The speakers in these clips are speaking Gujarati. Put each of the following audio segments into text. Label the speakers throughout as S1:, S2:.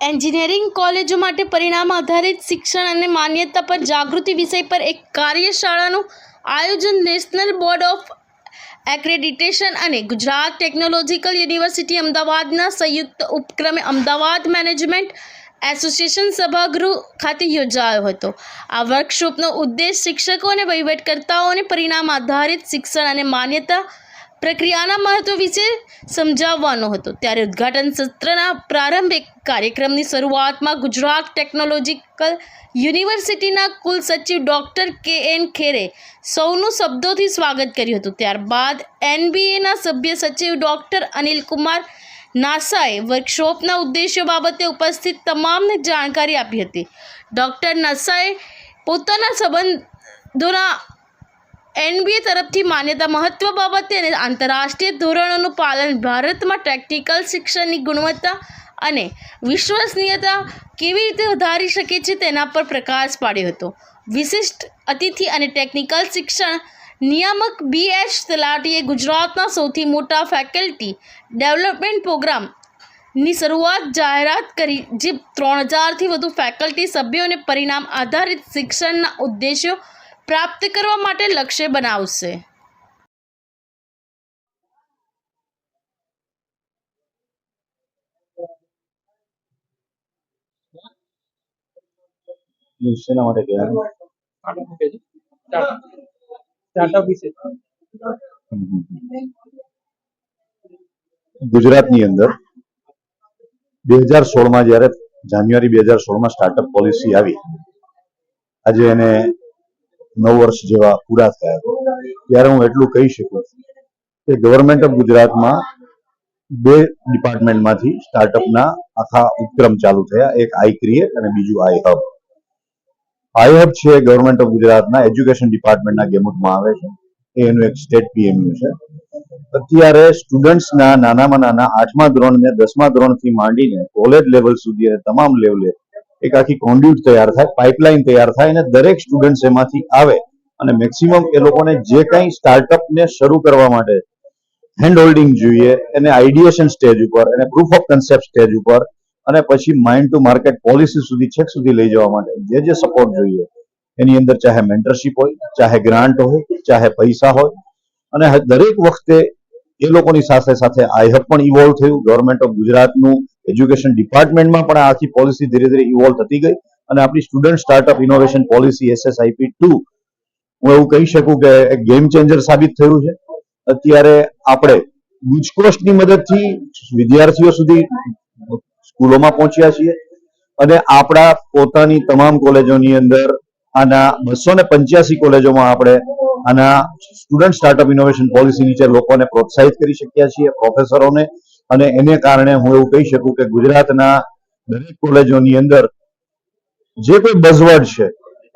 S1: એન્જિનિયરિંગ કોલેજો માટે પરિણામ આધારિત શિક્ષણ અને માન્યતા પર જાગૃતિ વિષય પર એક કાર્યશાળાનું આયોજન નેશનલ બોર્ડ ઓફ એક્રેડિટેશન અને ગુજરાત ટેકનોલોજીકલ યુનિવર્સિટી અમદાવાદના સંયુક્ત ઉપક્રમે અમદાવાદ મેનેજમેન્ટ એસોસિએશન સભાગૃહ ખાતે યોજાયો હતો. આ વર્કશોપનો ઉદ્દેશ શિક્ષકો અને વહીવટકર્તાઓને પરિણામ આધારિત શિક્ષણ અને માન્યતા પ્રક્રિયાના મહત્વ વિશે સમજાવવાનો હતો. ત્યારે ઉદ્ઘાટન સત્રના પ્રારંભિક કાર્યક્રમની શરૂઆતમાં ગુજરાત ટેકનોલોજીકલ યુનિવર્સિટીના કુલ સચિવ ડૉક્ટર કે એન ખેરે સૌનું શબ્દોથી સ્વાગત કર્યું હતું. ત્યારબાદ એનબીએના સભ્ય સચિવ ડૉક્ટર અનિલકુમાર નાસાએ વર્કશોપના ઉદ્દેશ્ય બાબતે ઉપસ્થિત તમામને જાણકારી આપી હતી. ડૉક્ટર નાસાએ પોતાના સંબંધોના એનબીએ તરફથી માન્યતા મહત્વ બાબતે અને આંતરરાષ્ટ્રીય ધોરણોનું પાલન ભારતમાં ટેકનિકલ શિક્ષણની ગુણવત્તા અને વિશ્વસનીયતા કેવી રીતે વધારી શકે છે તેના પર પ્રકાશ પાડ્યો હતો. વિશિષ્ટ અતિથિ અને ટેકનિકલ શિક્ષણ નિયામક બી એચ તલાટીએ ગુજરાતના સૌથી મોટા ફેકલ્ટી ડેવલપમેન્ટ પ્રોગ્રામની શરૂઆત જાહેરાત કરી, જે ત્રણ હજારથી વધુ ફેકલ્ટી સભ્યોને પરિણામ આધારિત શિક્ષણના ઉદ્દેશ્યો પ્રાપ્ત કરવા માટે લક્ષ્ય બનાવશે.
S2: શેના માટે ગુજરાતની અંદર બે હજાર સોળમાં જ્યારે જાન્યુઆરી બે હજાર સોળમાં સ્ટાર્ટઅપ પોલિસી આવી આજે એને નવ વર્ષ જેવા પૂરા થયા ત્યારે હું એટલું કહી શકું કે ગવર્મેન્ટ ઓફ ગુજરાતમાં બે ડિપાર્ટમેન્ટમાંથી સ્ટાર્ટઅપના આખા ઉપક્રમ ચાલુ થયા. એક આઈ ક્રિએટ અને બીજું આઈ હબ આઈ હબ છે ગવર્મેન્ટ ઓફ ગુજરાતના એજ્યુકેશન ડિપાર્ટમેન્ટના ગેમુટમાં આવે છે. એનું એક સ્ટેટ પીએમયુ છે. અત્યારે સ્ટુડન્ટ્સના નાનામાં નાના આઠમા ધોરણ ને દસમા ધોરણથી માંડીને કોલેજ લેવલ સુધી અને તમામ લેવલે એક આખી કોન્ડ્યુટ તૈયાર થાય પાઇપલાઇન તૈયાર થાય અને દરેક સ્ટુડન્ટ્સ એમાંથી આવે અને મેક્સિમમ એ લોકોને જે કંઈ સ્ટાર્ટઅપને શરૂ કરવા માટે હેન્ડ હોલ્ડિંગ જોઈએ, એને આઈડિયેશન સ્ટેજ ઉપર, એને પ્રૂફ ઓફ કન્સેપ્ટ સ્ટેજ ઉપર અને પછી માઇન્ડ ટુ માર્કેટ પોલિસી સુધી, છેક સુધી લઈ જવા માટે જે જે સપોર્ટ જોઈએ, એની અંદર ચાહે મેન્ટરશિપ હોય, ચાહે ગ્રાન્ટ હોય, ચાહે પૈસા હોય અને દરેક વખતે એ લોકોની સાથે સાથે આઈહબ પણ ઇવોલ્વ થયું ગવર્મેન્ટ ઓફ ગુજરાતનું એજ્યુકેશન ડિપાર્ટમેન્ટમાં પણ આ આખી પોલિસી ધીરે ધીરે ઇવોલ્વ થતી ગઈ અને આપણી student startup innovation policy SSIP two હું એવું કહી શકું કે ગેમ ચેન્જર સાબિત થયું છે. અત્યારે આપણે ગુજકોસ્ટની મદદથી વિદ્યાર્થીઓ સુધી સ્કૂલોમાં પહોંચ્યા છીએ અને આપણા પોતાની તમામ કોલેજોની અંદર આના બસો ને પંચ્યાસી કોલેજોમાં આપણે આના સ્ટુડન્ટ સ્ટાર્ટઅપ ઇનોવેશન પોલિસી નીચે લોકોને પ્રોત્સાહિત કરી શક્યા છીએ પ્રોફેસરોને અને એને કારણે હું એવું કહી શકું કે ગુજરાતના દરેક કોલેજોની અંદર જે કોઈ બઝવર્ડ છે,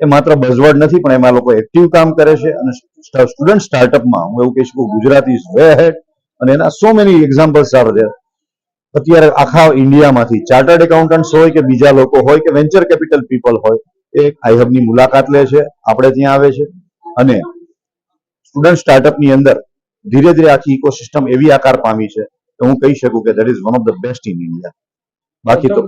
S2: એ માત્ર બઝવર્ડ નથી, પણ એમાં લોકો એક્ટિવ કામ કરે છે અને સ્ટુડન્ટ સ્ટાર્ટઅપમાં હું એવું કહી શકું ગુજરાત ઇઝ વે હેડ અને એના so many examples are there. અત્યારે આખા ઇન્ડિયામાંથી ચાર્ટર્ડ એકાઉન્ટન્ટ્સ હોય કે બીજા લોકો હોય કે વેન્ચર કેપિટલ પીપલ હોય, એ આઈહબની મુલાકાત લે છે, આપણે ત્યાં આવે છે. અને સ્ટુડન્ટ સ્ટાર્ટઅપની અંદર ધીરે ધીરે આખી ઇકોસિસ્ટમ એવી આકાર પામી છે કે હું કહી શકું કે that is one of the best in India બાકી તો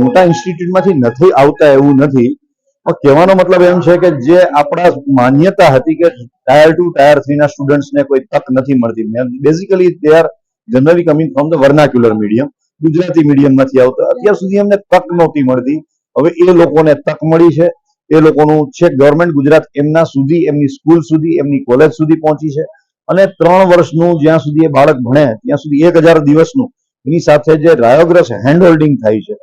S3: મોટા
S2: નહીં ઇન્સ્ટિટ્યૂટમાંથી નથી આવતા એવું નથી. પણ કહેવાનો મતલબ એમ છે કે જે આપણા માન્યતા હતી કે ટાયર ટુ ટાયર થ્રી ના સ્ટુડન્ટ્સને કોઈ તક નથી મળતી. Basically they are generally coming from the vernacular medium Gujarati મીડિયમમાંથી આવતા. અત્યાર સુધી એમને તક નહોતી મળતી. હવે એ લોકોને તક મળી છે. એ લોકોનું છે ગવર્મેન્ટ ગુજરાત એમના સુધી, એમની સ્કૂલ સુધી, એમની કોલેજ સુધી પહોંચી છે. અને ત્રણ વર્ષનું જ્યાં સુધી એ બાળક ભણે, ત્યાં સુધી એક હજાર દિવસનું, એની સાથે જે રાયોગ્રસ હેન્ડ હોલ્ડિંગ થાય છે,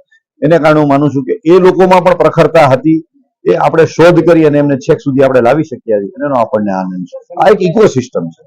S2: એને કારણે હું માનું છું કે એ લોકોમાં પણ પ્રખરતા હતી, એ આપણે શોધ કરી અને એમને છેક સુધી આપણે લાવી શક્યા છીએ. અને એનો આપણને આનંદ છે. આ એક ઇકોસિસ્ટમ છે.